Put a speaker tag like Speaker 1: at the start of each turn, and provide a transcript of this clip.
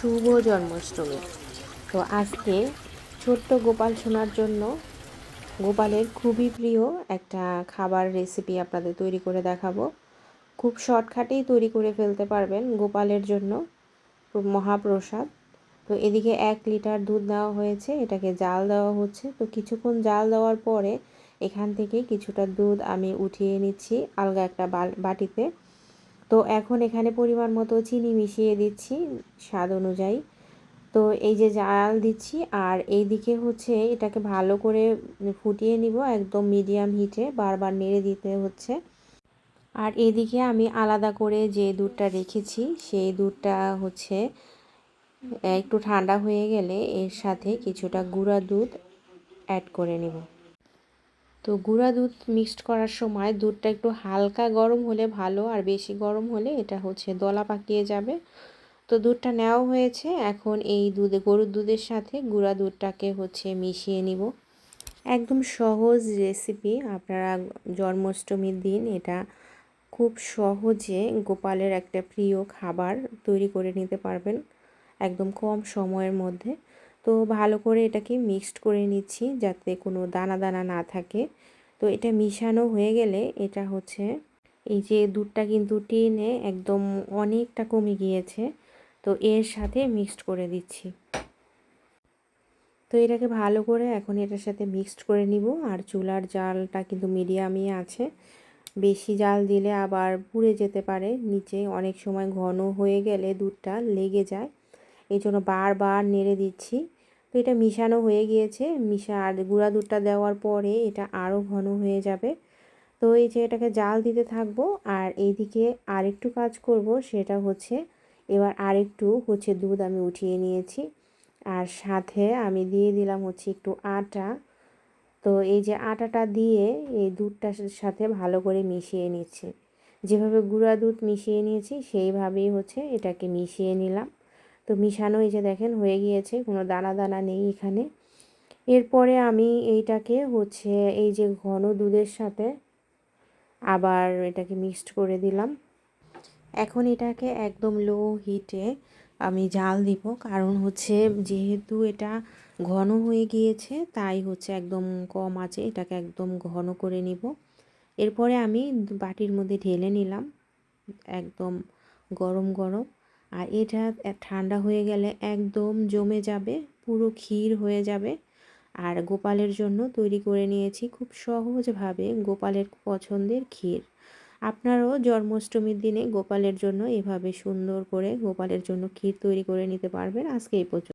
Speaker 1: শুভ জন্মাষ্টমী। তো আজকে ছোট্ট গোপাল শোনার জন্য গোপালের খুবই প্রিয় একটা খাবার রেসিপি আপনাদের তৈরি করে দেখাবো। খুব শর্টকাটেই তৈরি করে ফেলতে পারবেন গোপালের জন্য মহাপ্রসাদ। তো এদিকে এক লিটার দুধ দেওয়া হয়েছে, এটাকে জাল দেওয়া হচ্ছে। তো কিছুক্ষণ জাল দেওয়ার পরে এখান থেকে কিছুটা দুধ আমি উঠিয়ে নিচ্ছি আলগা একটা বাটিতে তো এখন এখানে পরিমাণ মতো চিনি মিশিয়ে দিচ্ছি স্বাদ অনুযায়ী। তো এই যে জাল দিচ্ছি, আর এই দিকে হচ্ছে এটাকে ভালো করে ফুটিয়ে নিব একদম মিডিয়াম হিটে বারবার নেড়ে দিতে হচ্ছে। আর এদিকে আমি আলাদা করে যে দুধটা রেখেছি, সেই দুধটা হচ্ছে, একটু ঠান্ডা হয়ে গেলে এর সাথে কিছুটা গুঁড়া দুধ অ্যাড করে নেব। তো গুঁড়া দুধ মিক্সড করার সময় দুধটা একটু হালকা গরম হলে ভালো, আর বেশি গরম হলে এটা হচ্ছে দলা পাকিয়ে যাবে। তো দুধটা নেওয়া হয়েছে, এখন এই দুধে, গরুর দুধের সাথে গুঁড়া দুধটাকে হচ্ছে মিশিয়ে নিব। একদম সহজ রেসিপি আপনারা জন্মাষ্টমীর দিন এটা খুব সহজে গোপালের একটা প্রিয় খাবার তৈরি করে নিতে পারবেন, একদম কম সময়ের মধ্যে। তো ভালো করে এটাকে মিক্সড করে নিচ্ছি যাতে কোনো দানা দানা না থাকে। তো এটা মিশানো হয়ে গেলে এটা হচ্ছে এই যে দুধটা কিন্তু টেনে একদম অনেকটা কমে গিয়েছে, তো এর সাথে মিক্সড করে দিচ্ছি। তো এটাকে ভালো করে এখন এটার সাথে মিক্সড করে নিব আর চুলার জালটা কিন্তু মিডিয়ামই আছে। বেশি জাল দিলে আবার পুড়ে যেতে পারে, নিচে অনেক সময় ঘন হয়ে গেলে দুধটা লেগে যায়। এই জন্য বারবার নেড়ে দিচ্ছি। তো এটা মিশানো হয়ে গিয়েছে। মিশা আর গুঁড়া দুধটা দেওয়ার পরে এটা আরও ঘন হয়ে যাবে। তো এই যে এটাকে জাল দিতে থাকব আর এইদিকে আরেকটু কাজ করব সেটা হচ্ছে এবার আরেকটু হচ্ছে দুধ আমি উঠিয়ে নিয়েছি। আর সাথে আমি দিয়ে দিলাম হচ্ছে একটু আটা। তো এই যে আটাটা দিয়ে এই দুধটার সাথে ভালো করে মিশিয়ে নিচ্ছি। যেভাবে গুঁড়া দুধ মিশিয়ে নিয়েছি সেইভাবেই হচ্ছে এটাকে মিশিয়ে নিলাম। তো মিশানো এই যে দেখেন হয়ে গিয়েছে, কোনো দানা দানা নেই এখানে। এরপরে আমি এইটাকে হচ্ছে এই যে ঘন দুধের সাথে আবার এটাকে মিক্সড করে দিলাম। এখন এটাকে একদম লো হিটে আমি জাল দিব, কারণ হচ্ছে যেহেতু এটা ঘন হয়ে গিয়েছে, তাই হচ্ছে একদম কম আছে, এটাকে একদম ঘন করে নিব। এরপরে আমি বাটির মধ্যে ঢেলে নিলাম, একদম গরম গরম। আর এটা ঠান্ডা হয়ে গেলে একদম জমে যাবে, পুরো ক্ষীর হয়ে যাবে। আর গোপালের জন্য তৈরি করে নিয়েছি খুব সহজভাবে গোপালের পছন্দের ক্ষীর। আপনারাও জন্মাষ্টমীর দিনে গোপালের জন্য এভাবে সুন্দর করে গোপালের জন্য ক্ষীর তৈরি করে নিতে পারবেন। আজকে এই পর্যন্ত।